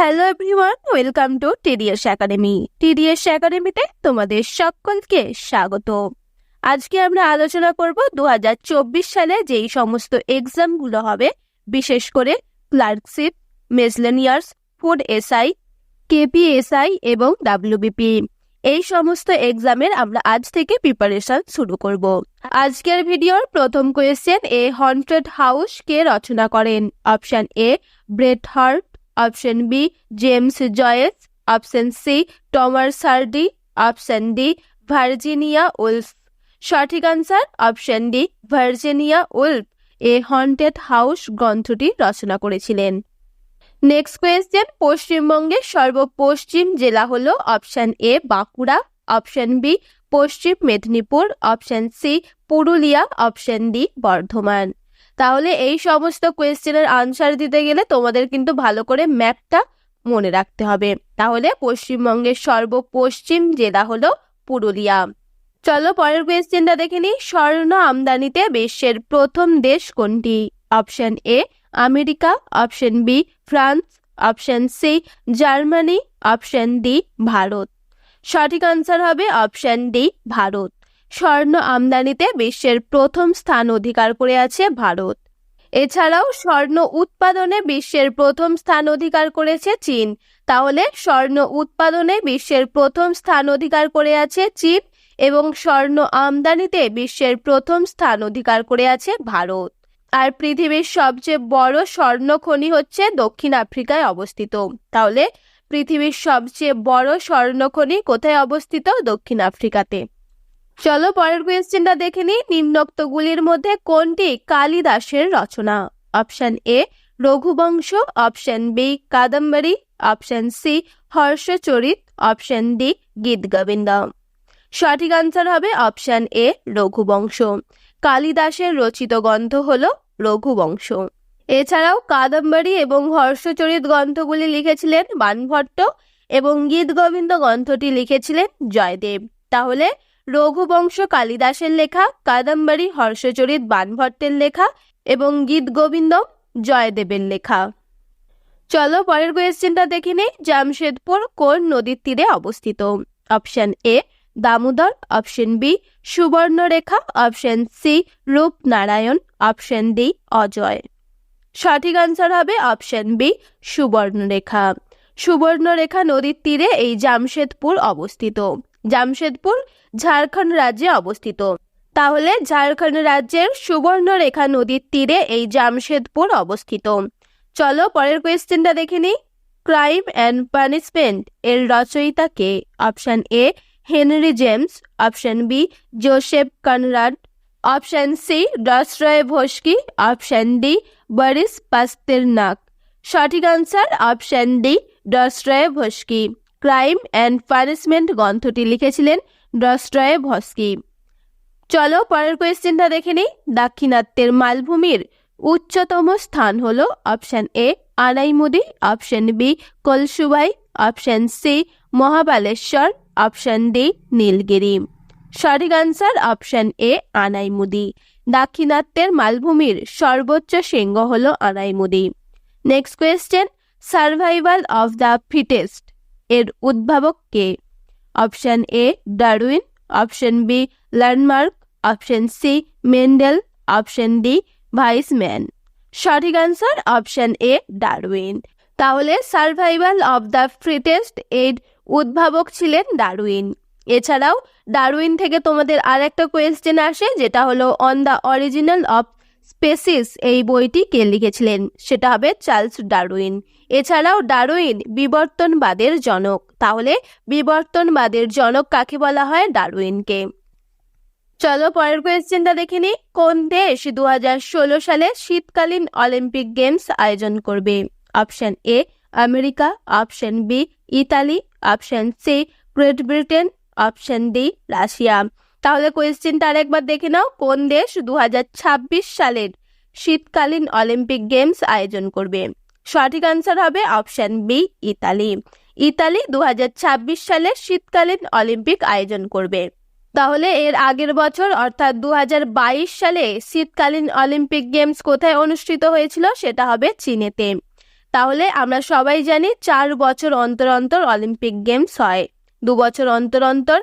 Hello everyone welcome to TDS academy TDS একাডেমিতে তোমাদের সকলকে স্বাগত। আজকে আমরা আলোচনা করব দুহাজার চব্বিশ সালে যেই সমস্ত এক্সামগুলো হবে, বিশেষ করে clerkship miscellaneous food SI KPSI এবং ডাব্লিউবিপি এই সমস্ত এক্সামের আমরা আজ থেকে প্রিপারেশন শুরু করব। আজকের ভিডিওর প্রথম কোয়েশ্চেন এ হন্টেড হাউস কে রচনা করেন। Option A Bret Harte option B James Joyce option C Thomas Hardy option D Virginia Woolf সঠিক answer option D Virginia Woolf A haunted house গ্রন্থটি রচনা করেছিলেন। নেক্সট কোয়েশ্চেন পশ্চিমবঙ্গের সর্বপশ্চিম জেলা হল option A Bankura. Option B Paschim Medinipur. Option C Purulia. Option D Bardhaman. তাহলে এই সমস্ত কোয়েশ্চেনের আনসার দিতে গেলে তোমাদের কিন্তু ভালো করে ম্যাপটা মনে রাখতে হবে। তাহলে পশ্চিমবঙ্গের সর্বপশ্চিম জেলা হলো পুরুলিয়া। চলো পরের কোয়েশ্চেনটা দেখে নিই। স্বর্ণ আমদানিতে বিশ্বের প্রথম দেশ কোনটি? Option A America. Option B France. Option C Germany. Option D Bharat. সঠিক আনসার হবে অপশন ডি ভারত। স্বর্ণ আমদানিতে বিশ্বের প্রথম স্থান অধিকার করে আছে ভারত। এছাড়াও স্বর্ণ উৎপাদনে বিশ্বের প্রথম স্থান অধিকার করেছে চীন। তাহলে স্বর্ণ উৎপাদনে বিশ্বের প্রথম স্থান অধিকার করে আছে চীন এবং স্বর্ণ আমদানিতে বিশ্বের প্রথম স্থান অধিকার করে আছে ভারত। আর পৃথিবীর সবচেয়ে বড় স্বর্ণ খনি হচ্ছে দক্ষিণ আফ্রিকায় অবস্থিত। তাহলে পৃথিবীর সবচেয়ে বড় স্বর্ণ খনি কোথায় অবস্থিত? দক্ষিণ আফ্রিকাতে। চলো পরের কোয়েশ্চেনটা দেখে নিই। নিম্নোক্তগুলির মধ্যে কোনটি কালিদাসের রচনা? Option A Raghuvansha. Option B Kadambari. Option C Harshacharita. Option D Gita Govinda সঠিক আনসার হবে অপশন এ রঘুবংশ। কালিদাসের রচিত গ্রন্থ হল রঘুবংশ। এছাড়াও কাদম্বরী এবং হর্ষচরিত গ্রন্থগুলি লিখেছিলেন বানভট্ট এবং গীত গোবিন্দ গ্রন্থটি লিখেছিলেন জয়দেব। তাহলে রঘুবংশ কালিদাসের লেখা, কাদম্বরী হর্ষচরিত বানভট্টের লেখা এবং গীত গোবিন্দ জয়দেবের লেখা। চলো পরের কোয়েশ্চেনটা দেখে নেই, জামশেদপুর কোন নদীর তীরে অবস্থিত? Option A Damodar. Option B Subarnarekha. Option C Rupnarayan. Option D Ajay. সঠিক আনসার হবে অপশন বি সুবর্ণরেখা। সুবর্ণরেখা নদীর তীরে এই জামশেদপুর অবস্থিত। জামশেদপুর, ঝাড়খণ্ড রাজ্যে অবস্থিত। তাহলে ঝাড়খণ্ড রাজ্যের সুবর্ণরেখা নদীর তীরে এই জামশেদপুর অবস্থিত। চলো পরের কোয়েশ্চেনটা দেখে নিই। ক্রাইম অ্যান্ড পানিশমেন্ট এর রচয়িতা কে? Option A Henry James option B Joseph Conrad option C Dostoevsky option D Boris Pasternak সঠিক answer option D Dostoevsky crime and punishment গ্রন্থটি লিখেছিলেন ডস্ট্রয় ভস্কি। চলো পরের কোয়েশ্চেনটা দেখে নিই। দাক্ষিণাত্যের মালভূমির উচ্চতম স্থান হল option A Anaimudi, option B Kalsubai, option C Mahabaleshwar, option D Nilgiri. সঠিক আনসার অপশন এ আনাইমুদি। দাক্ষিণাত্যের মালভূমির সর্বোচ্চ শৃঙ্গ হল Anamudi. Next question survival of the fittest এর উদ্ভাবক কে? Option A, Darwin. Option B, Lamarck. Option C, Mendel. Option D, Weismann. সঠিক answer option A, Darwin. তাহলে সার্ভাইভাল অফ দ্য ফ্রিটেস্ট এর উদ্ভাবক ছিলেন ডারউইন। এছাড়াও, ডারউইন থেকে তোমাদের আর একটা কোয়েশ্চেন আসে, যেটা হলো on the original of species এই বইটি কে লিখেছিলেন? সেটা হবে চার্লস ডারউইন। এছাড়াও ডারউইন বিবর্তনবাদের জনক। তাহলে বিবর্তনবাদের জনক কাকে বলা হয়? ডারউইনকে। চলো পরের কোয়েশ্চেনটা দেখে নিই। কোন দেশ দু হাজার ষোলো সালে শীতকালীন অলিম্পিক গেমস আয়োজন করবে? Option A, America. Option B, Italy. Option C, Great Britain. Option D, Russia. তাহলে কোয়েশ্চেনটা আরেকবার দেখে নাও। কোন দেশ দু হাজার ছাব্বিশ সালের শীতকালীন অলিম্পিক গেমস আয়োজন করবে? সঠিক আনসার হবে অপশন বি ইতালি। ইতালি দু হাজার ছাব্বিশ সালে শীতকালীন অলিম্পিক আয়োজন করবে। তাহলে এর আগের বছর, অর্থাৎ দু হাজার বাইশ সালে শীতকালীন অলিম্পিক গেমস কোথায় অনুষ্ঠিত হয়েছিল সেটা হবে চীনেতে। তাহলে আমরা সবাই জানি চার বছর অন্তর অন্তর অলিম্পিক গেমস হয়। দু বছর অন্তর অন্তর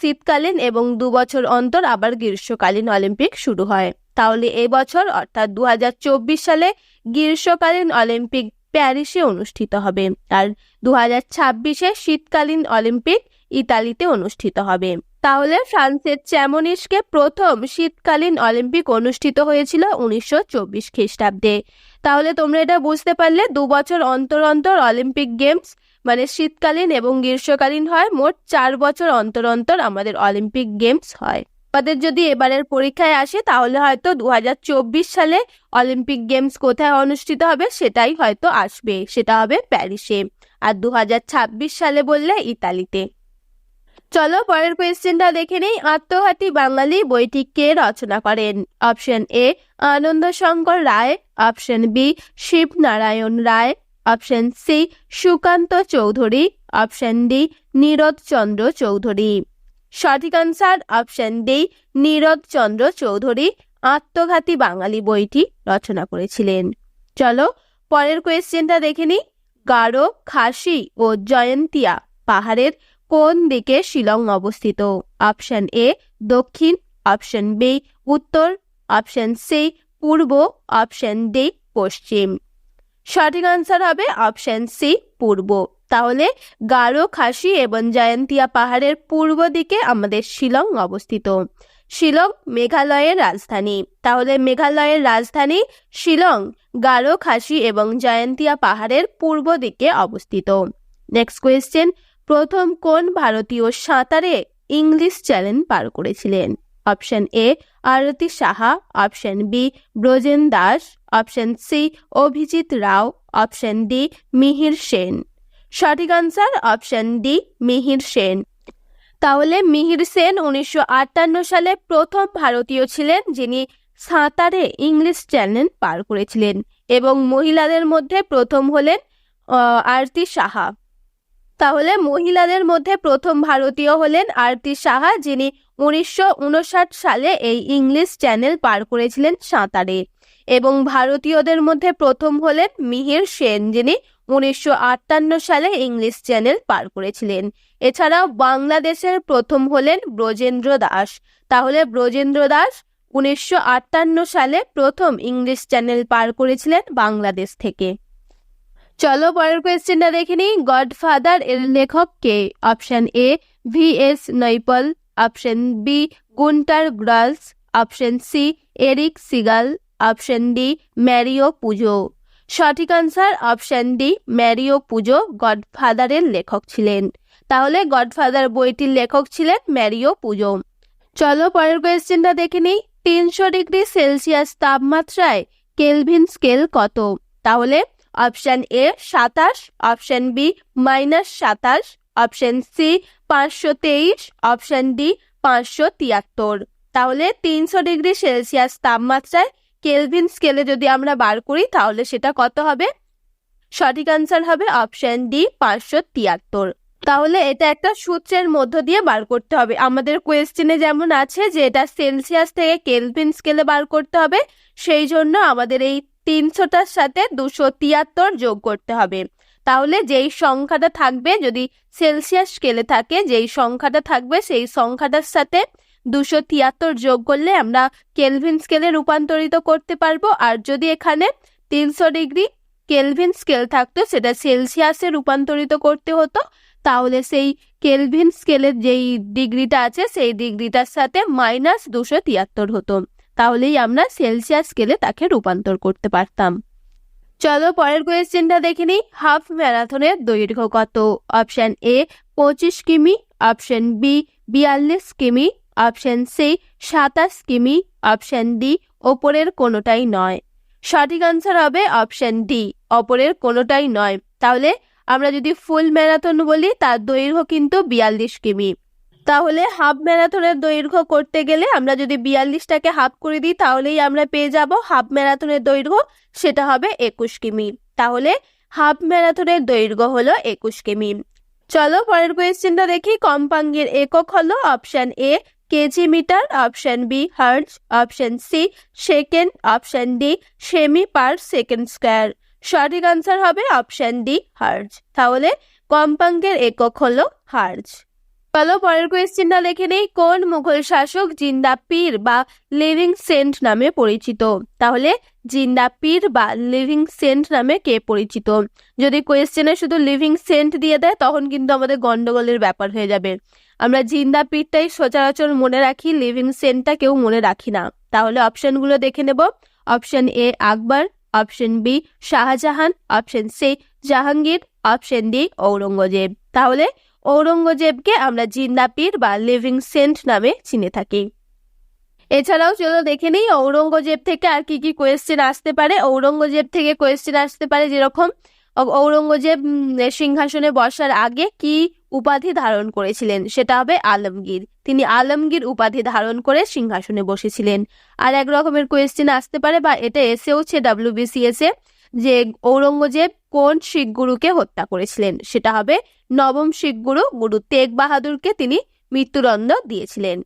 শীতকালীন এবং দু বছর অন্তর আবার গ্রীষ্মকালীন অলিম্পিক শুরু হয়। তাহলে এবছর অর্থাৎ দু হাজার চব্বিশ সালে গ্রীষ্মকালীন অলিম্পিক প্যারিসে অনুষ্ঠিত হবে আর দু হাজার ছাব্বিশে শীতকালীন অলিম্পিক ইতালিতে অনুষ্ঠিত হবে। তাহলে ফ্রান্সের চ্যামনিসকে প্রথম শীতকালীন অলিম্পিক অনুষ্ঠিত হয়েছিল উনিশশো চব্বিশ খ্রিস্টাব্দে। তাহলে তোমরা এটা বুঝতে পারলে, দু বছর অন্তর অন্তর অলিম্পিক গেমস মানে শীতকালীন এবং গ্রীষ্মকালীন হয়, মোট চার বছর অন্তর অন্তর আমাদের অলিম্পিক গেমস হয়। আমাদের যদি এবারের পরীক্ষায় আসে, তাহলে হয়তো দু হাজার চব্বিশ সালে অলিম্পিক গেমস কোথায় অনুষ্ঠিত হবে সেটাই হয়তো আসবে। সেটা হবে প্যারিসে। আর দু হাজার ছাব্বিশ সালে বললে ইতালিতে। চলো পরের কোয়েশ্চেনটা দেখে নেই। আত্মঘাতী বাঙালি বইটি কে রচনা করেন? Option A Ananda Shankar Ray. Option B Shibnarayan Ray. Option C Sukanta Chowdhury option D Nirad Chandra Chaudhuri সঠিক answer option D Nirad Chandra Chaudhuri Atmaghati Bangali বইটি রচনা করেছিলেন। চলো, পরের কোয়েশ্চেনটা দেখে নিই। গারো, খাসি ও জয়ন্তিয়া পাহাড়ের কোন দিকে শিলং অবস্থিত? অপশন এ দক্ষিণ। অপশন বি উত্তর। অপশন সি পূর্ব। অপশন ডি পশ্চিম। সঠিক আনসার হবে অপশন সি পূর্ব। তাহলে গারো, খাসি এবং জয়ন্তিয়া পাহাড়ের পূর্ব দিকে আমাদের শিলং অবস্থিত। শিলং মেঘালয়ের রাজধানী। তাহলে মেঘালয়ের রাজধানী শিলং, গারো, খাসি এবং জয়ন্তিয়া পাহাড়ের পূর্ব দিকে অবস্থিত। নেক্সট কোয়েশ্চেন প্রথম কোন ভারতীয় সাঁতারে ইংলিশ চ্যানেল পার করেছিলেন? Option A Arati Saha option B Brojen Das option C Abhijit Rao option D Mihir Sen সঠিক answer option D Mihir Sen তাহলে মিহির সেন উনিশশো আটান্ন সালে প্রথম ভারতীয় ছিলেন, যিনি সাঁতারে ইংলিশ চ্যানেল পার করেছিলেন এবং মহিলাদের মধ্যে প্রথম হলেন আরতি সাহা তাহলে মহিলাদের মধ্যে প্রথম ভারতীয় হলেন আরতি সাহা যিনি উনিশশো উনষাট সালে এই ইংলিশ চ্যানেল পার করেছিলেন সাঁতারে এবং ভারতীয়দের মধ্যে প্রথম হলেন মিহির সেন, যিনি উনিশশো আটান্ন সালে ইংলিশ চ্যানেল পার করেছিলেন। এছাড়াও বাংলাদেশের প্রথম হলেন ব্রজেন্দ্র দাস। তাহলে ব্রজেন্দ্র দাস উনিশশো আটান্ন সালে প্রথম ইংলিশ চ্যানেল পার করেছিলেন বাংলাদেশ থেকে। চলো পরের কোয়েশ্চেনটা দেখে নিই। গডফাদার এর লেখক কে? Option A, V S Naipaul. Option B Gunter Grass option C Erich Segal option D Mario Puzo সঠিক আনসার অপশন ডি ম্যারিও পুজো গডফাদারের লেখক ছিলেন। তাহলে গডফাদার বইটির লেখক ছিলেন ম্যারিও পুজো চলো পরের কোয়েশ্চেনটা দেখে নিই। তিনশো ডিগ্রি সেলসিয়াস তাপমাত্রায় কেলভিন স্কেল কত? তাহলে অপশন এ সাতাশ অপশন বি মাইনাস সাতাশ অপশন সি পাঁচশো তেইশ। অপশন ডি পাঁচশো তিয়াত্তর। তাহলে তিনশো ডিগ্রি সেলসিয়াস তাপমাত্রায় কেলভিন স্কেলে যদি আমরা বার করি, তাহলে সেটা কত হবে? সঠিক আনসার হবে অপশন ডি পাঁচশো তিয়াত্তর। তাহলে এটা একটা সূত্রের মধ্য দিয়ে বার করতে হবে। আমাদের কোয়েশ্চেনে যেমন আছে যে এটা সেলসিয়াস থেকে কেলভিন স্কেলে বার করতে হবে, সেই জন্য আমাদের এই তিনশোটার সাথে দুশো তিয়াত্তর যোগ করতে হবে। তাহলে যেই সংখ্যাটা থাকবে, যদি সেলসিয়াস স্কেলে থাকে, যেই সংখ্যাটা থাকবে, সেই সংখ্যাটার সাথে দুশো তিয়াত্তর যোগ করলে আমরা কেলভিন স্কেলে রূপান্তরিত করতে পারব। আর যদি এখানে তিনশো ডিগ্রি কেলভিন স্কেল থাকতো, সেটা সেলসিয়াসে রূপান্তরিত করতে হতো, তাহলে সেই কেলভিন স্কেলের যেই ডিগ্রিটা আছে, সেই ডিগ্রিটার সাথে মাইনাস দুশো তিয়াত্তর হতো। তাহলেই আমরা সেলসিয়াস স্কেলে তাকে রূপান্তর করতে পারতাম। চলো পরের কোয়েশ্চেনটা দেখে নিই। হাফ ম্যারাথনের দৈর্ঘ্য কত? অপশন এ পঁচিশ কিমি। অপশন বি বিয়াল্লিশ কিমি। অপশন সি সাতাশ কিমি। অপশন ডি ওপরের কোনোটাই নয়। সঠিক আনসার হবে অপশন ডি অপরের কোনোটাই নয়। তাহলে আমরা যদি ফুল ম্যারাথন বলি, তার দৈর্ঘ্য কিন্তু বিয়াল্লিশ কিমি। তাহলে হাফ ম্যারাথনের দৈর্ঘ্য করতে গেলে আমরা যদি বিয়াল্লিশটাকে হাফ করে দিই, তাহলেই আমরা পেয়ে যাব হাফ ম্যারাথনের দৈর্ঘ্য, সেটা হবে একুশ কিমি। তাহলে হাফ ম্যারাথনের দৈর্ঘ্য হলো একুশ কিমি। চলো পরের কোয়েশ্চেনটা দেখি কম্পাঙ্গের একক হলো option A, kg metre, option B, hertz, option C, second, option D, cm per second square. সঠিক আনসার হবে অপশান ডি, হার্জ। তাহলে কম্পাঙ্গের একক হলো হার্জ। চলো পরের কোয়েশ্চেনটা লিখে নেই। কোন মুঘল শাসক জিন্দা পীর বা লিভিং সেন্ট নামে পরিচিত? তাহলে জিন্দা পীর বা লিভিং সেন্ট নামে কে পরিচিত? যদি কোয়েশ্চেনে শুধু লিভিং সেন্ট দিয়ে দেয়, তখন কিন্তু আমাদের গন্ডগোলের ব্যাপার হয়ে যাবে। আমরা জিন্দা পীরটাই সচরাচর মনে রাখি লিভিং সেন্টটা কেউ মনে রাখি না। তাহলে অপশনগুলো দেখে নেব। Option A Akbar option B Shahjahan option C Jahangir option D Aurangzeb. তাহলে ঔরঙ্গজেবকে আমরা জিন্দা পীর বা লিভিং সেন্ট নামে চিনে থাকি। এছাড়াও চলো দেখে নিই, ঔরঙ্গজেব থেকে আর কি কি কোয়েশ্চেন আসতে পারে? ঔরঙ্গজেব থেকে কোয়েশ্চেন আসতে পারে যেরকম, ঔরঙ্গজেব সিংহাসনে বসার আগে কি উপাধি ধারণ করেছিলেন? সেটা হবে আলমগীর। তিনি আলমগীর উপাধি ধারণ করে সিংহাসনে বসেছিলেন। আর এক রকমের কোয়েশ্চেন আসতে পারে বা এটা এসেওছে ডাব্লিউবিসিএস এ। যে ঔরঙ্গজেব কোন শিখ গুরুকে হত্যা করেছিলেন? সেটা হবে নবম শিখ গুরু গুরু তেগ বাহাদুরকে তিনি মৃত্যুদণ্ড দিয়েছিলেন।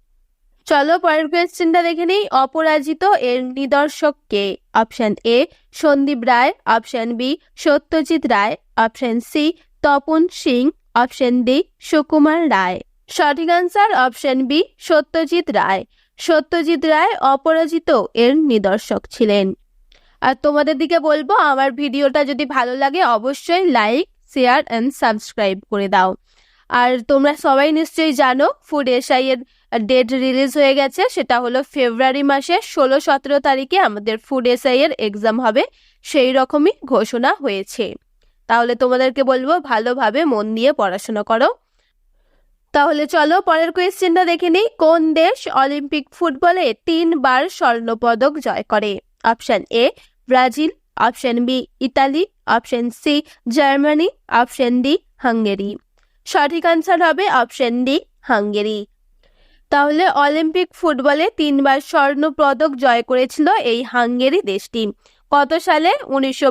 চলো পরের কোয়েশ্চেনটা দেখে নেই। অপরাজিত এর নিদর্শক কে? Option A Sandip Ray. Option B Satyajit Ray. Option C Tapan Singh. Option D Sukumar Ray. সঠিক answer option B Satyajit Ray. Satyajit Ray Aparajito এর নিদর্শক ছিলেন। আর তোমাদের দিকে বলব, আমার ভিডিওটা যদি ভালো লাগে, অবশ্যই লাইক শেয়ার অ্যান্ড সাবস্ক্রাইব করে দাও। আর তোমরা সবাই নিশ্চয়ই জানো ফুড এসআই এর ডেট রিলিজ হয়ে গেছে, সেটা হলো ফেব্রুয়ারি মাসে ষোলো সতেরো তারিখে আমাদের ফুড এসআই এর এক্সাম হবে, সেই রকমই ঘোষণা হয়েছে। তাহলে তোমাদেরকে বলব, ভালোভাবে মন দিয়ে পড়াশোনা করো। তাহলে চলো, পরের কোয়েশ্চেনটা দেখে নিই। কোন দেশ অলিম্পিক ফুটবলে তিনবার স্বর্ণপদক জয় করে? Option A Brazil option B Italy option C Germany option D Hungary সঠিক আনসার হবে অপশন ডি হাঙ্গেরি তাহলে অলিম্পিক ফুটবলে তিনবার স্বর্ণ পদক জয় করেছিল এই হাঙ্গেরি দেশটি। কত সালে? উনিশশো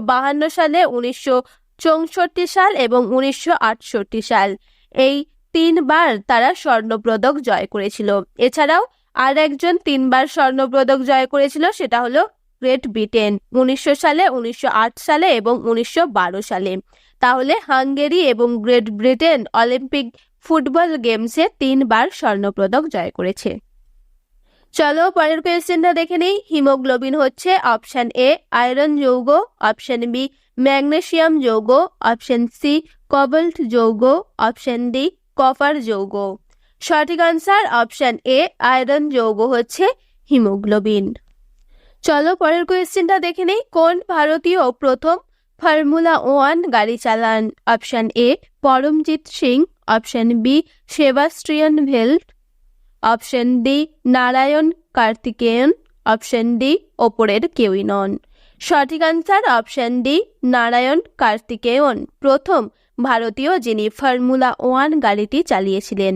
সালে, উনিশশো চৌষট্টি সাল এবং উনিশশো আটষট্টি সাল। এই তিনবার তারা স্বর্ণপদক জয় করেছিল। এছাড়াও আর একজন তিনবার স্বর্ণপদক জয় করেছিল, সেটা হলো গ্রেট ব্রিটেন উনিশশো সালে, উনিশশো আট সালে এবং উনিশশো বারো সালে। তাহলে হাঙ্গেরি এবং গ্রেট ব্রিটেন অলিম্পিক ফুটবল গেমসে তিনবার স্বর্ণপদক জয় করেছে। চলো পরের কোয়েশ্চেনটা দেখে নেই। হিমোগ্লোবিন হচ্ছে অপশান এ আয়রন যৌগ, অপশন বি ম্যাগনেসিয়াম যৌগ, অপশন সি কবল্ট যৌগ, অপশন ডি কপার যৌগ। সঠিক আনসার অপশান এ আয়রন যৌগ হচ্ছে হিমোগ্লোবিন। চলো পরের কোয়েশ্চেনটা দেখে নেই। কোন ভারতীয় প্রথম ফর্মুলা ওয়ান গাড়ি চালান? Option A Paramjit Singh. Option B Sebastian ভেল্ট option D Narain Karthikeyan. Option D ওপরের কেউই নন। সঠিক answer option D Narain Karthikeyan. প্রথম ভারতীয় যিনি ফর্মুলা ওয়ান গাড়িটি চালিয়েছিলেন।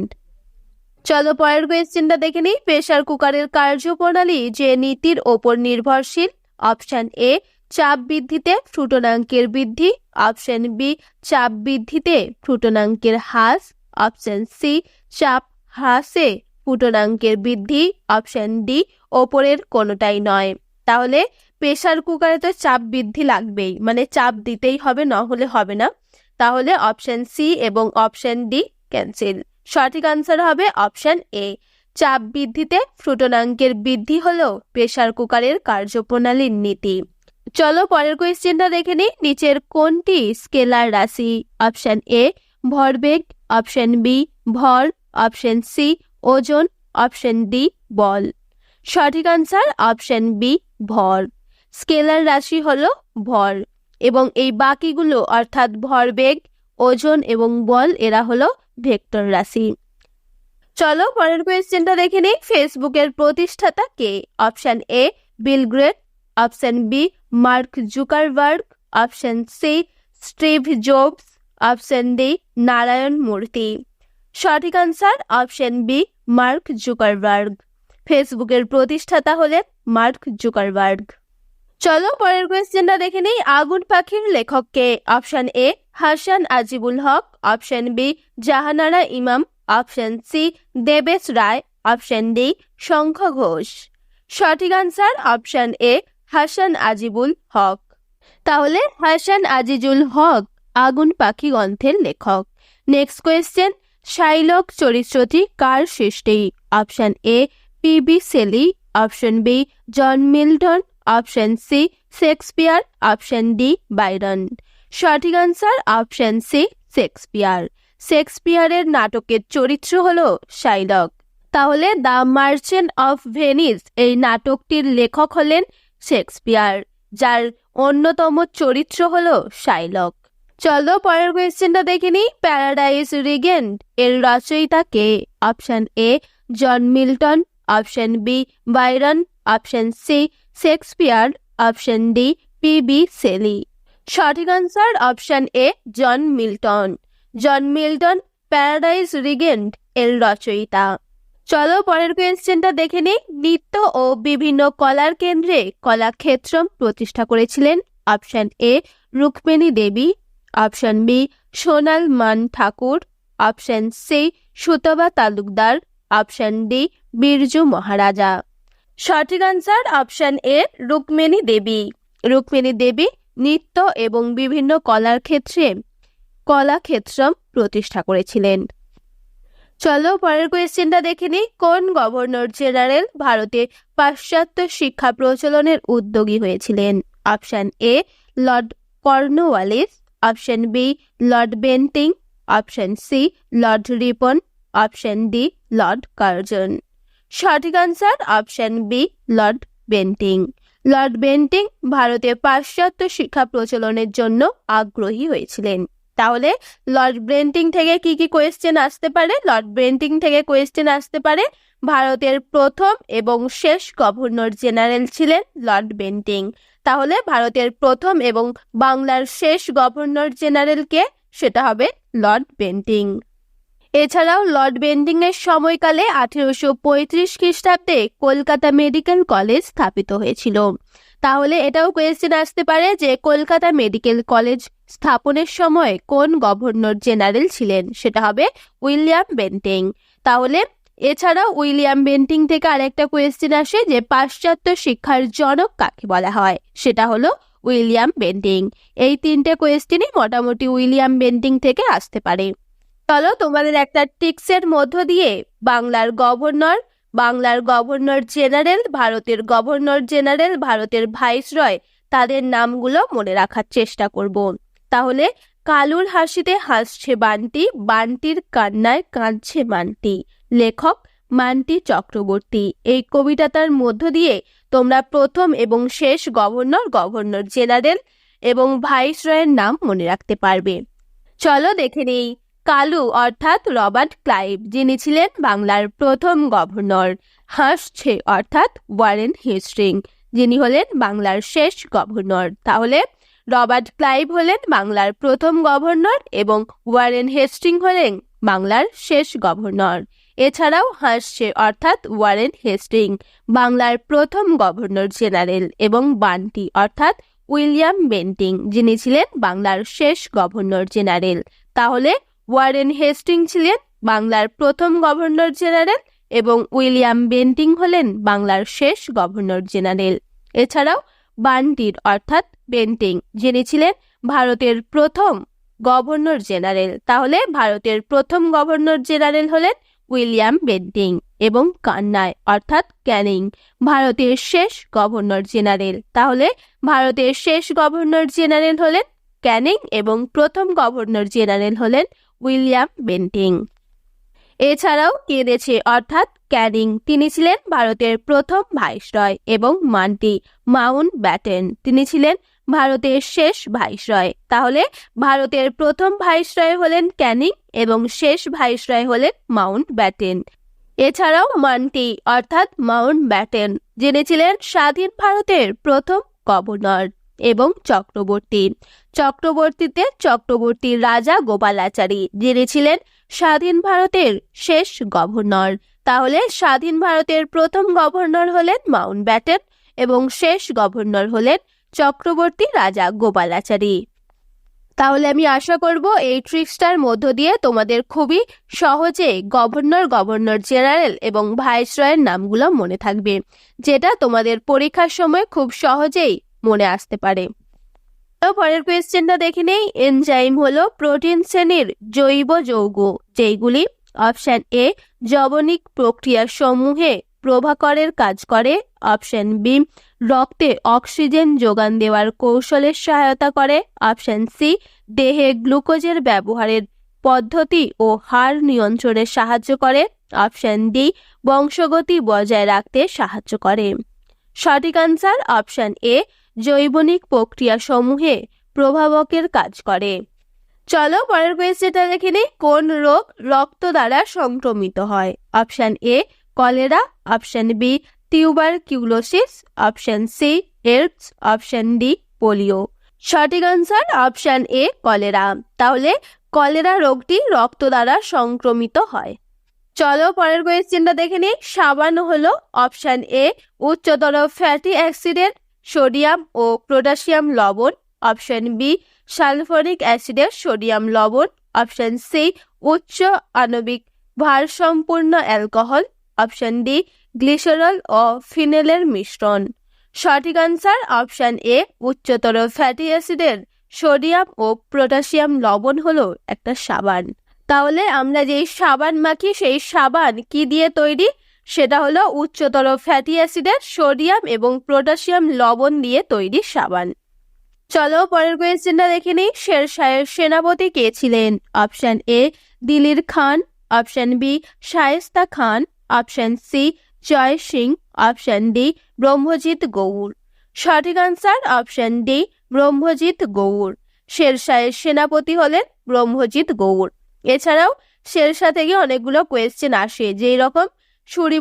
চলো পরের কোয়েশ্চেনটা দেখে নিই। প্রেশার কুকারের কার্যপ্রণালী যে নীতির ওপর নির্ভরশীল অপশন এ চাপ বৃদ্ধিতে ফ্রুটনাঙ্কের বৃদ্ধি অপশন বি চাপ বৃদ্ধিতে ফ্রুটনাঙ্কের হ্রাস অপশন সি চাপ হ্রাসে ফুটনাঙ্কের বৃদ্ধি অপশন ডি ওপরের কোনোটাই নয়। তাহলে প্রেশার কুকারে তো চাপ বৃদ্ধি লাগবেই মানে চাপ দিতেই হবে না হলে হবে না। তাহলে অপশন সি এবং অপশন ডি ক্যান্সেল সঠিক আনসার হবে অপশন এ চাপ বৃদ্ধিতে ফ্রুটনাঙ্কের বৃদ্ধি হল প্রেশার কুকারের কার্যপ্রণালীর নীতি। চলো পরের কোয়েশ্চেনটা দেখে নিই। নিচের কোনটি স্কেলার রাশি? অপশন এ ভরবেগ অপশন বি ভর। অপশন সি ওজন। অপশন ডি বল। সঠিক আনসার অপশন বি ভর। স্কেলার রাশি হল ভর। এবং এই বাকিগুলো, অর্থাৎ ভরবেগ ওজন এবং বল, এরা হলো ভেক্টর রাশি। চলো পরের কোয়েশ্চেনটা দেখে নিই। ফেসবুকের প্রতিষ্ঠাতা কে? Option A Bill great option B Mark Zuckerberg option C Steve Jobs option D Narayana Murthy সঠিক answer option B Mark Zuckerberg ফেসবুকের প্রতিষ্ঠাতা হলেন মার্ক জুকারবার্গ চলো পরের কোয়েশ্চেনটা দেখে নিই আগুন পাখির লেখককে। Option A, Hasan Azizul Haque. Option B, Jahanara Imam. Option C, Debesh Ray. Option D, Shankha Ghosh. সঠিক answer option A, Hasan Azizul Haque. তাহলে হাসান আজিজুল হক আগুন পাখি গ্রন্থের লেখক। নেক্সট কোয়েশ্চেন, শাইলক চরিত্রটি কার সৃষ্টি? Option A, P B Shelley. Option B, John Milton. Option C Shakespeare option D Byron সঠিক আনসার অপশন সি শেক্সপিয়ার শেক্সপিয়ারের নাটকের চরিত্র হল শাইলক। তাহলে দ্য মার্চেন্ট অফ ভেনিস এই নাটকটির লেখক হলেন শেক্সপিয়ার যার অন্যতম চরিত্র হল শাইলক। চলো পরের কোয়েশ্চেনটা দেখে নিই। প্যারাডাইস রিগেন্ট এর রচয়িতা কে? Option A John Milton option B Byron option C Shakespeare, option D, P B Shelley. সঠিক answer option A, John Milton. John Milton Paradise Regained এর রচয়িতা। চলো পরের কোয়েশ্চেনটা দেখে নিই। নৃত্য ও বিভিন্ন কলার কেন্দ্রে কলাক্ষেত্রম প্রতিষ্ঠা করেছিলেন option A, Rukmini Devi, option B, Sonal Man Thakur, option C Sutapa Talukdar, option D, Birju Maharaj. সঠিক answer option A Rukmini Devi. Rukmini Devi নৃত্য এবং বিভিন্ন কলার ক্ষেত্রে কলাক্ষেত্রম প্রতিষ্ঠা করেছিলেন। চলো পরের কোয়েশ্চেনটা দেখে নিই। কোন গভর্নর জেনারেল ভারতে পাশ্চাত্য শিক্ষা প্রচলনের উদ্যোগী হয়েছিলেন? Option A Lord Cornwallis. Option B Lord Bentinck. Option C Lord Ripon. Option D Lord Curzon. সঠিক answer option B Lord Bentinck Lord Bentinck ভারতে পাশ্চাত্য শিক্ষা প্রচলনের জন্য আগ্রহী হয়েছিলেন। তাহলে লর্ড ব্রেন্টিং থেকে কি কি কোয়েশ্চেন আসতে পারে? লর্ড ব্রেন্টিং থেকে কোয়েশ্চেন আসতে পারে ভারতের প্রথম এবং শেষ গভর্নর জেনারেল ছিলেন লর্ড বেন্টিং তাহলে ভারতের প্রথম এবং বাংলার শেষ গভর্নর জেনারেলকে সেটা হবে লর্ড বেন্টিং এছাড়াও লর্ড বেন্টিং এর সময়কালে আঠেরোশো পঁয়ত্রিশ খ্রিস্টাব্দে কলকাতা মেডিকেল কলেজ স্থাপিত হয়েছিল। তাহলে এটাও কোয়েশ্চেন আসতে পারে যে কলকাতা মেডিকেল কলেজ স্থাপনের সময় কোন গভর্নর জেনারেল ছিলেন? সেটা হবে উইলিয়াম বেন্টিং। তাহলে এছাড়াও উইলিয়াম বেন্টিং থেকে আরেকটা কোয়েশ্চেন আসে যে পাশ্চাত্য শিক্ষার জনক কাকে বলা হয়? সেটা হলো উইলিয়াম বেন্টিং। এই তিনটে কোয়েশ্চেনই মোটামুটি উইলিয়াম বেন্টিং থেকে আসতে পারে। চলো তোমাদের একটা টিক্সের মধ্য দিয়ে বাংলার গভর্নর বাংলার গভর্নর জেনারেল, ভারতের গভর্নর জেনারেল, ভারতের ভাইসরয় তাদের নামগুলো মনে রাখার চেষ্টা করব। তাহলে কালুর হাসিতে হাসছে বান্টি, বান্টির কান্নায় কাঁদছে মান্টি। লেখক মান্টি চক্রবর্তী। এই কবিতাটার মধ্য দিয়ে তোমরা প্রথম এবং শেষ গভর্নর গভর্নর জেনারেল এবং ভাইসরয়ের নাম মনে রাখতে পারবে। চলো দেখে নেই। কালু অর্থাৎ রবার্ট ক্লাইভ, যিনি ছিলেন বাংলার প্রথম গভর্নর। হাসছে অর্থাৎ ওয়ারেন হেস্টিং যিনি হলেন বাংলার শেষ গভর্নর। তাহলে রবার্ট ক্লাইভ হলেন বাংলার প্রথম গভর্নর এবং ওয়ারেন হেস্টিং হলেন বাংলার শেষ গভর্নর। এছাড়াও হাসছে অর্থাৎ ওয়ারেন হেস্টিং বাংলার প্রথম গভর্নর জেনারেল এবং বান্টি অর্থাৎ উইলিয়াম বেন্টিং, যিনি ছিলেন বাংলার শেষ গভর্নর জেনারেল। তাহলে ওয়ারেন হেস্টিং ছিলেন বাংলার প্রথম গভর্নর জেনারেল এবং উইলিয়াম বেন্টিং হলেন বাংলার শেষ গভর্নর জেনারেল। এছাড়াও বান্টির, অর্থাৎ বেন্টিং, যিনি ছিলেন ভারতের প্রথম গভর্নর জেনারেল। তাহলে ভারতের প্রথম গভর্নর জেনারেল হলেন উইলিয়াম বেন্টিং এবং কান্নায় অর্থাৎ ক্যানিং, ভারতের শেষ গভর্নর জেনারেল। তাহলে ভারতের শেষ গভর্নর জেনারেল হলেন ক্যানিং এবং প্রথম গভর্নর জেনারেল হলেন উইলিয়াম বেন্টিং। এছাড়াও কেঁদেছে, অর্থাৎ ক্যানিং। তিনি ছিলেন ভারতের প্রথম ভাইসরয় এবং মান্টি মাউন্ট ব্যাটেন তিনি ছিলেন ভারতের শেষ ভাইসরয়। তাহলে ভারতের প্রথম ভাইসরয় হলেন ক্যানিং এবং শেষ ভাইসরয় হলেন মাউন্ট ব্যাটেন এছাড়াও মান্টি, অর্থাৎ মাউন্ট ব্যাটেন যিনি ছিলেন স্বাধীন ভারতের প্রথম গভর্নর এবং চক্রবর্তী। চক্রবর্তীতে চক্রবর্তী রাজা গোপালাচারী, যিনি ছিলেন স্বাধীন ভারতের শেষ গভর্নর। তাহলে স্বাধীন ভারতের প্রথম গভর্নর হলেন মাউন্ট ব্যাটেন এবং শেষ গভর্নর হলেন চক্রবর্তী রাজা গোপালাচারী। তাহলে আমি আশা করব এই ট্রিক্সটার মধ্য দিয়ে তোমাদের খুবই সহজে গভর্নর গভর্নর জেনারেল এবং ভাইসরয়ের নামগুলো মনে থাকবে, যেটা তোমাদের পরীক্ষার সময় খুব সহজেই মনে আসতে পারে। পরের কোয়েশ্চেনটা দেখে নেই। এনজাইম হলো প্রোটিন শ্রেণির জৈব যৌগ, যেইগুলি অপশন এ জবনিক প্রক্রিয়া সমূহে প্রভাকরের কাজ করে। অপশন বি রক্তে অক্সিজেন যোগান দেওয়ার কৌশলের সহায়তা করে। অপশন সি দেহে গ্লুকোজের ব্যবহারের পদ্ধতি ও হার নিয়ন্ত্রণে সাহায্য করে। অপশন ডি বংশগতি বজায় রাখতে সাহায্য করে। সঠিক আনসার অপশন এ জৈবনিক প্রক্রিয়াসমূহে প্রভাবকের কাজ করে। চলো পরের কোয়েশ্চেনটা দেখে নিই, কোন রোগ রক্ত দ্বারা সংক্রমিত হয়? Option A cholera option B tuberculosis option C AIDS option D polio সঠিক আনসার অপশন এ কলেরা তাহলে কলেরা রোগটি রক্ত দ্বারা সংক্রমিত হয়। চলো পরের কোয়েশ্চেনটা দেখে নিই, সাবান হলো অপশন এ উচ্চতর ফ্যাটি অ্যাসিডের সোডিয়াম ও পটাশিয়াম লবণ, অপশন বি সালফরিক অ্যাসিডের সোডিয়াম লবণ, অপশন সি, উচ্চ আণবিক ভারসম্পূর্ণ অ্যালকোহল, অপশন ডি, গ্লিসারল ও ফিনেলের মিশ্রণ। সঠিক আনসার অপশন এ, উচ্চতর ফ্যাটি অ্যাসিডের সোডিয়াম ও পটাশিয়াম লবণ হলো একটা সাবান। তাহলে আমরা যেই সাবান মাখি, সেই সাবান কি দিয়ে তৈরি? সেটা হলো উচ্চতর ফ্যাটি অ্যাসিডের সোডিয়াম এবং পটাশিয়াম লবণ দিয়ে তৈরি সাবান। চলো পরের কোয়েশ্চেনটা দেখে নিই। শেরশাহের সেনাপতি কে ছিলেন? Option A, Dilir Khan. Option B, Shaista Khan. Option C, Jai Singh. Option D, Brahmajit Gaur. সঠিক answer option D, Brahmajit Gaur. শেরশাহের সেনাপতি হলেন ব্রহ্মজিৎ গৌর। এছাড়াও শেরশাহ থেকে অনেকগুলো কোয়েশ্চেন আসে, যেই রকম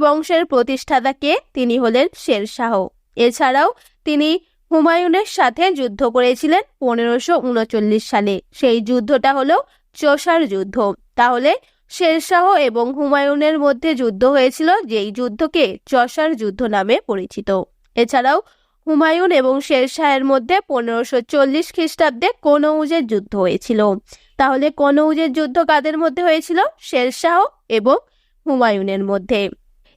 বংশের প্রতিষ্ঠাতাকে তিনি হলেন শেরশাহ এছাড়াও তিনি হুমায়ুনের সাথে যুদ্ধ করেছিলেন পনেরোশো উনচল্লিশ সালে। সেই যুদ্ধটা হলো চোষার যুদ্ধ। তাহলে শেরশাহ এবং হুমায়ুনের মধ্যে যুদ্ধ হয়েছিল যেই যুদ্ধকে চষার যুদ্ধ নামে পরিচিত। এছাড়াও হুমায়ুন এবং শেরশাহের মধ্যে পনেরোশো চল্লিশ খ্রিস্টাব্দে কনৌজের যুদ্ধ হয়েছিল। তাহলে কনৌজের যুদ্ধ কাদের মধ্যে হয়েছিল? শেরশাহ এবং হুমায়ুনের মধ্যে।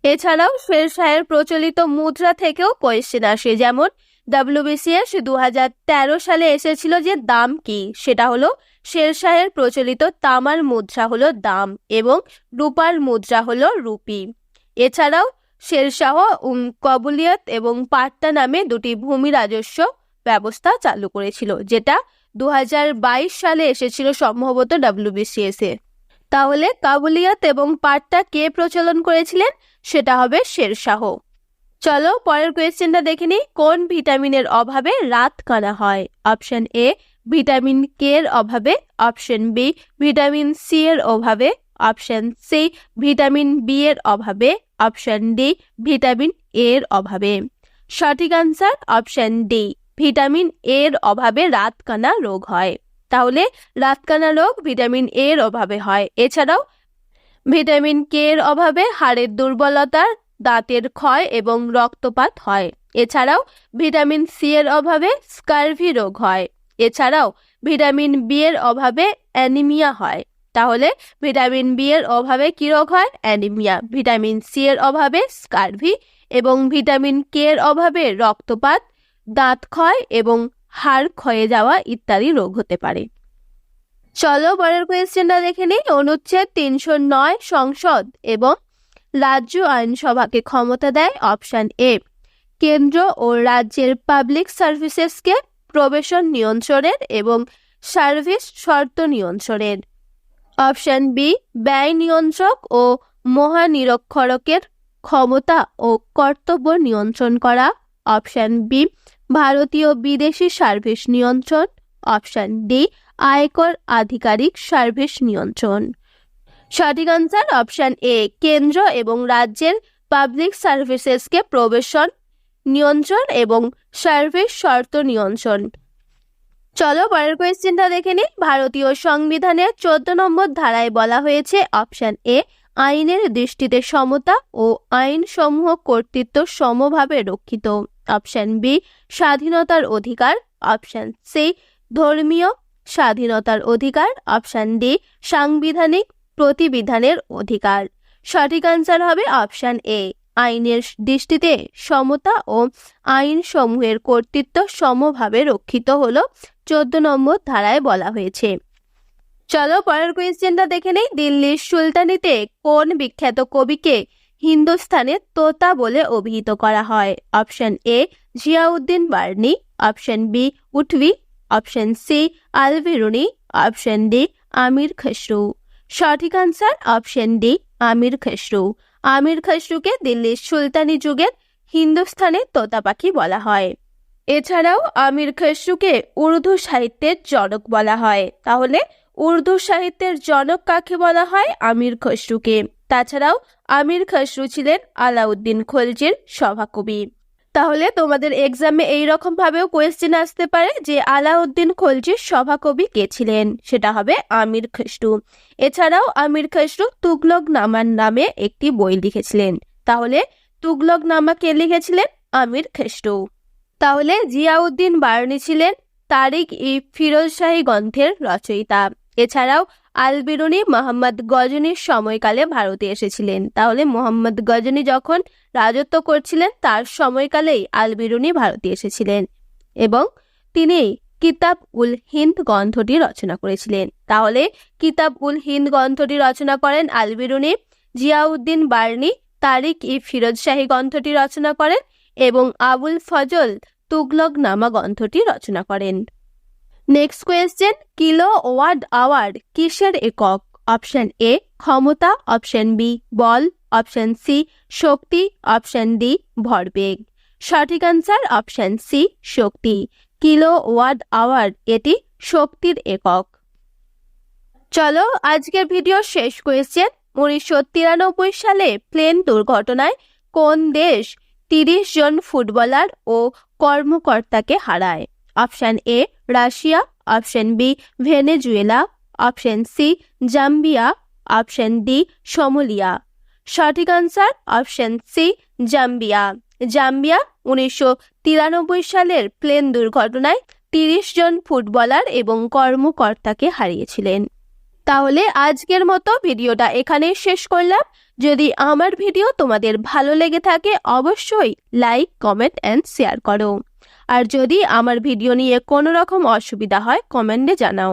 এছাড়াও শেরশাহের প্রচলিত মুদ্রা থেকেও কোয়েশ্চেন আসে, যেমন ডাব্লিউবিসিএস দু হাজার তেরো সালে এসেছিল যে দাম কি? সেটা হলো শেরশাহের প্রচলিত তামার মুদ্রা হলো দাম এবং রূপার মুদ্রা হলো রুপি। এছাড়াও শেরশাহ কবুলিয়ত এবং পাট্টা নামে দুটি ভূমি রাজস্ব ব্যবস্থা চালু করেছিল, যেটা দু হাজার বাইশ সালে এসেছিল সম্ভবত ডাব্লিউবিসিএস এ। তাহলে কাবুলিয়াত এবং পাটটা কে প্রচলন করেছিলেন? সেটা হবে শেরশাহ। চলো পরের কোয়েশ্চেনটা দেখে নিই, কোন ভিটামিনের অভাবে রাত কানা হয়? অপশন এ ভিটামিন কে এর অভাবে। অপশন বি ভিটামিন সি এর অভাবে। অপশন সি ভিটামিন বি এর অভাবে। অপশন ডি ভিটামিন এ এর অভাবে। সঠিক আনসার অপশন ডি ভিটামিন এর অভাবে রাতকানা রোগ হয়। তাহলে রাতকানা রোগ ভিটামিন এ এর অভাবে হয়। এছাড়াও ভিটামিন কে এর অভাবে হাড়ের দুর্বলতা, দাঁতের ক্ষয় এবং রক্তপাত হয়। এছাড়াও ভিটামিন সি এর অভাবে স্কারভি রোগ হয়। এছাড়াও ভিটামিন বি এর অভাবে অ্যানিমিয়া হয়। তাহলে ভিটামিন বি এর অভাবে কি রোগ হয়? অ্যানিমিয়া। ভিটামিন সি এর অভাবে স্কারভি এবং ভিটামিন কে এর অভাবে রক্তপাত, দাঁত ক্ষয় এবং হাড় ক্ষয়ে যাওয়া ইত্যাদি রোগ হতে পারে। চলো পরের কোয়েশ্চেনটা দেখে নিই। অনুচ্ছেদ তিনশো নয়, সংসদ এবং রাজ্য আইনসভাকে ক্ষমতা দেয় অপশন এ। কেন্দ্র ও রাজ্যের পাবলিক সার্ভিসেসকে প্রবেশন নিয়ন্ত্রণের এবং সার্ভিস শর্ত নিয়ন্ত্রণের। অপশন বি, ব্যয় নিয়ন্ত্রক ও মহানিরক্ষরকের ক্ষমতা ও কর্তব্য নিয়ন্ত্রণ করা। অপশন বি ভারতীয় বিদেশি সার্ভিস নিয়ন্ত্রণ, অপশন ডি আয়কর আধিকারিক সার্ভিস নিয়ন্ত্রণ। সঠিক আনসার অপশন এ কেন্দ্র এবং রাজ্যের পাবলিক সার্ভিসেসকে প্রবেশন, নিয়ন্ত্রণ এবং সার্ভিস শর্ত নিয়ন্ত্রণ। চলো পরের কোয়েশ্চেনটা দেখে নিই। ভারতীয় সংবিধানের চোদ্দ নম্বর ধারায় বলা হয়েছে অপশন এ আইনের দৃষ্টিতে সমতা ও আইন সমূহ কর্তৃত্ব সমভাবে রক্ষিত। অপশন বি, স্বাধীনতার অধিকার। অপশন সি, ধর্মীয় স্বাধীনতার অধিকার। অপশন ডি, সাংবিধানিক প্রতিবিধানের অধিকার। সঠিক আনসার হবে অপশন এ। আইনের দৃষ্টিতে সমতা ও আইন সমূহের কর্তৃত্ব সমভাবে রক্ষিত হলো। চোদ্দ নম্বর ধারায় বলা হয়েছে। চলো পরের কোয়েশ্চেনটা দেখে নেই। দিল্লির সুলতানিতে কোন বিখ্যাত কবিকে হিন্দুস্তানের তোতা বলে অভিহিত করা হয়। Option A, Ziauddin Barani. Option B উঠবি option C Alberuni option D, Amir Khusrau. সঠিক answer option D, Amir Khusrau. Amir খসরুকে দিল্লির সুলতানি যুগের হিন্দুস্তানের তোতা পাখি বলা হয়। এছাড়াও আমির খসরুকে উর্দু সাহিত্যের জনক বলা হয়। তাহলে উর্দু সাহিত্যের জনক কাকে বলা হয়? আমির খসরুকে। তাছাড়াও আমির খসরু ছিলেন আলাউদ্দিন খলজির সভাকবি। তাহলে তোমাদের এক্সামে এই রকম ভাবেও কোয়েশ্চেন আসতে পারে যে আলাউদ্দিন খলজির সভাকবি কে ছিলেন? সেটা হবে আমির খসরু। এছাড়াও আমির খসরু তুগলক নামার নামে একটি বই লিখেছিলেন। তাহলে তুগলক নামা কে লিখেছিলেন? আমির খসরু। তাহলে জিয়াউদ্দিন বার্নি ছিলেন তারিক ই ফিরোজ শাহী গ্রন্থের রচয়িতা। এছাড়াও আল বিরুনি মোহাম্মদ গজনীর সময়কালে ভারতে এসেছিলেন। তাহলে মোহাম্মদ গজনী যখন রাজত্ব করছিলেন, তার সময়কালেই আল বিরুনি ভারতে এসেছিলেন এবং তিনি কিতাব উল হিন্দ গ্রন্থটি রচনা করেছিলেন। তাহলে কিতাব উল হিন্দ গ্রন্থটি রচনা করেন আল বিরুনি জিয়াউদ্দিন বার্নি, তারিক ই ফিরোজ শাহী গ্রন্থটি রচনা করেন এবং আবুল ফজল তুগলক নামা গ্রন্থটি রচনা করেন। Next question kilowatt hour কিসের একক? অপশন এ ক্ষমতা অপশন বি বল অপশন সি শক্তি অপশন ডি ভরবেগ। সঠিক আনসার অপশন সি শক্তি। কিলো ওয়ার্ড আওয়ার এটি শক্তির একক। চলো আজকের ভিডিও শেষ কোয়েশ্চেন উনিশশো তিরানব্বই সালে প্লেন দুর্ঘটনায় কোন দেশ তিরিশ জন ফুটবলার ও কর্মকর্তাকে হারায়? Option A Russia, option B Venezuela, option C Zambia, option D Somalia. সঠিক answer option C Zambia. Zambia উনিশশো তিরানব্বই সালের প্লেন দুর্ঘটনায় তিরিশ জন ফুটবলার এবং কর্মকর্তাকে হারিয়েছিলেন। তাহলে আজকের মতো ভিডিওটা এখানেই শেষ করলাম। যদি আমার ভিডিও তোমাদের ভালো লেগে থাকে, অবশ্যই লাইক কমেন্ট অ্যান্ড শেয়ার করো। আর যদি আমার ভিডিও নিয়ে কোনো রকম অসুবিধা হয় কমেন্টে জানাও।